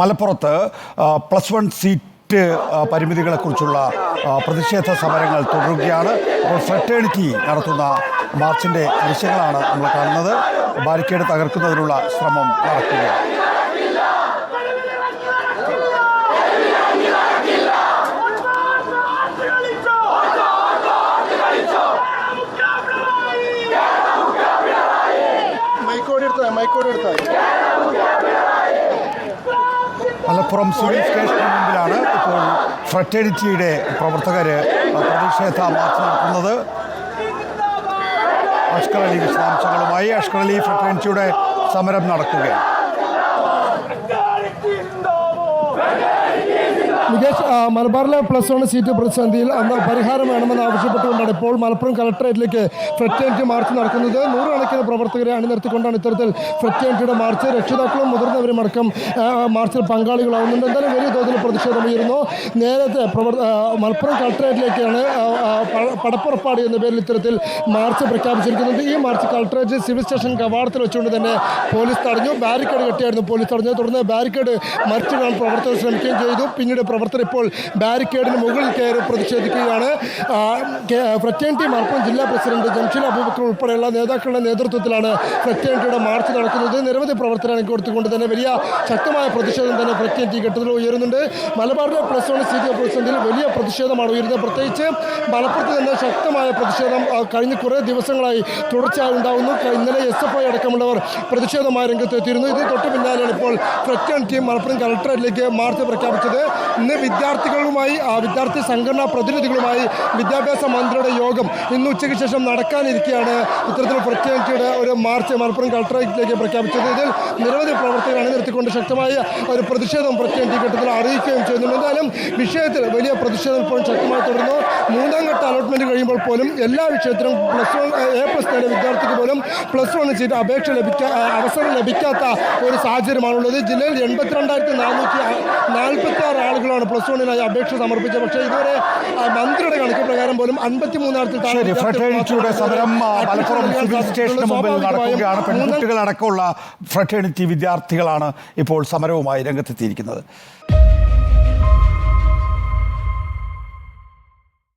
മലപ്പുറത്ത് plus one seat പരിമിതികളെക്കുറിച്ചുള്ള പ്രതിഷേധ സമരങ്ങൾ തുടരുകയാണ്. അപ്പോൾ ഫ്രട്ടേണിറ്റി നടത്തുന്ന മാർച്ചിന്റെ ദൃശ്യങ്ങളാണ് നമ്മൾ കാണുന്നത്. ബാരിക്കേഡ് തകർക്കുന്നതിനുള്ള ശ്രമം നടക്കുകയാണ്. മൈക്കോട് എടുത്താ മൈക്കോട് എടുത്താ. മലപ്പുറം സിവിൽ സ്റ്റേഷന് മുമ്പിലാണ് ഇപ്പോൾ ഫ്രറ്റേണിറ്റിയുടെ പ്രവർത്തകർ പ്രതിഷേധ മാർച്ച് നടത്തുന്നത്. അഷ്കർ അലി വിശദാംശങ്ങളുമായി അഷ്കർ അലി ഫ്രറ്റേണിറ്റിയുടെ സമരം നടക്കുകയാണ്. മുകേഷ് മലബാറിലെ പ്ലസ് വൺ സീറ്റ് പ്രതിസന്ധിയിൽ അന്ന് പരിഹാരം വേണമെന്ന് ആവശ്യപ്പെട്ടുകൊണ്ടാണ് ഇപ്പോൾ മലപ്പുറം കളക്ടറേറ്റിലേക്ക് ഫ്രറ്റേണിറ്റി മാർച്ച് നടക്കുന്നത്. നൂറുകണക്കിന് പ്രവർത്തകരെ അണിനിർത്തിക്കൊണ്ടാണ് ഇത്തരത്തിൽ ഫ്രറ്റേണിറ്റിയുടെ മാർച്ച് രക്ഷിതാക്കളും മുതിർന്നവരും അടക്കം മാർച്ചിൽ പങ്കാളികളാവുന്നുണ്ട്. എന്തായാലും വലിയ തോതിൽ പ്രതിഷേധം ഉയരുന്നു നേരത്തെ മലപ്പുറം കളക്ടറേറ്റിലേക്കാണ് പടപ്പുറപ്പാട് എന്ന പേരിൽ ഇത്തരത്തിൽ മാർച്ച് പ്രഖ്യാപിച്ചിരിക്കുന്നുണ്ട് ഈ മാർച്ച് കളക്ടറേറ്റ് സിവിൽ സ്റ്റേഷൻ കവാടത്തിൽ വെച്ചുകൊണ്ട് തന്നെ പോലീസ് തടഞ്ഞു. ബാരിക്കേഡ് കെട്ടിയായിരുന്നു പോലീസ് തടഞ്ഞത്. തുടർന്ന് ബാരിക്കേഡ് മറിച്ചിടാൻ പ്രവർത്തകർ ശ്രമിക്കുകയും ചെയ്തു. പിന്നീട് പ്രവർത്തകർ ഇപ്പോൾ ബാരിക്കേഡിന് മുകളിൽ കയറി പ്രതിഷേധിക്കുകയാണ്. ഫ്രറ്റേണിറ്റി മലപ്പുറം ജില്ലാ പ്രസിഡന്റ് ജംഷീൽ അബൂബക്കർ ഉൾപ്പെടെയുള്ള നേതാക്കളുടെ നേതൃത്വത്തിലാണ് ഫ്രറ്റേണിറ്റിയുടെ മാർച്ച് നടക്കുന്നത്. നിരവധി പ്രവർത്തനങ്ങൾ കൊടുത്തുകൊണ്ട് തന്നെ വലിയ ശക്തമായ പ്രതിഷേധം തന്നെ ഫ്രറ്റേണിറ്റി ഘട്ടത്തിൽ ഉയരുന്നുണ്ട്. മലബാറിലെ പ്ലസ് വൺ സീറ്റ് പ്രതിസന്ധിയിൽ വലിയ പ്രതിഷേധമാണ് ഉയരുന്നത്. പ്രത്യേകിച്ച് മലപ്പുറത്ത് തന്നെ ശക്തമായ പ്രതിഷേധം കഴിഞ്ഞ കുറേ ദിവസങ്ങളായി തുടർച്ചയായി ഉണ്ടാകുന്നു ഇന്നലെ എസ് എഫ് ഐ അടക്കമുള്ളവർ പ്രതിഷേധമായ രംഗത്തെത്തിയിരുന്നു. ഇത് തൊട്ട് പിന്നാലെയാണ് ഇപ്പോൾ ഫ്രറ്റേണിറ്റി മലപ്പുറം കളക്ടറേറ്റിലേക്ക് മാർച്ച് പ്രഖ്യാപിച്ചത്. ഇന്ന് വിദ്യാർത്ഥികളുമായി വിദ്യാർത്ഥി സംഘടനാ പ്രതിനിധികളുമായി വിദ്യാഭ്യാസ മന്ത്രിയുടെ യോഗം ഇന്ന് ഉച്ചയ്ക്ക് ശേഷം നടക്കാനിരിക്കുകയാണ്. ഇത്തരത്തിൽ ഫ്രറ്റേണിറ്റിയുടെ ഒരു മാർച്ച് മലപ്പുറം കളക്ടറേറ്റിലേക്ക് പ്രഖ്യാപിച്ചത്. ഇതിൽ നിരവധി പ്രവർത്തകർ അണിനിർത്തിക്കൊണ്ട് ശക്തമായ ഒരു പ്രതിഷേധം ഫ്രറ്റേണിറ്റി ഘട്ടത്തിൽ അറിയിക്കുകയും ചെയ്യുന്നുണ്ട് എന്തായാലും വിഷയത്തിൽ വലിയ പ്രതിഷേധം ഇപ്പോൾ ശക്തമായി തുടരുന്നു. മൂന്നാം ഘട്ട അലോട്ട്മെന്റ് കഴിയുമ്പോൾ പോലും എല്ലാ വിഷയത്തിലും പ്ലസ് വൺ എ പ്ലസ് നേടിയ വിദ്യാർത്ഥിക്ക് പോലും പ്ലസ് വൺ സീറ്റ് അപേക്ഷ ലഭിക്കാ അവസരം ലഭിക്കാത്ത ഒരു സാഹചര്യമാണുള്ളത്. ജില്ലയിൽ എൺപത്തിരണ്ടായിരത്തി നാനൂറ്റി നാൽപ്പത്തി ആളുകളാണ് പ്ലസ് വണ്ണിനായി അപേക്ഷ സമർപ്പിച്ചത് പക്ഷേ ഇതുവരെ മന്ത്രിയുടെ കണക്ക് പ്രകാരം പോലും അൻപത്തിമൂന്നായിരത്തിൽ സമരം മലപ്പുറം സിവിൽ സ്റ്റേഷന് മുമ്പിൽ നടക്കുകയാണ്. പെൺകുട്ടികളടക്കമുള്ള ഫ്രട്ടേണിറ്റി വിദ്യാർത്ഥികളാണ് ഇപ്പോൾ സമരവുമായി രംഗത്തെത്തിയിരിക്കുന്നത്.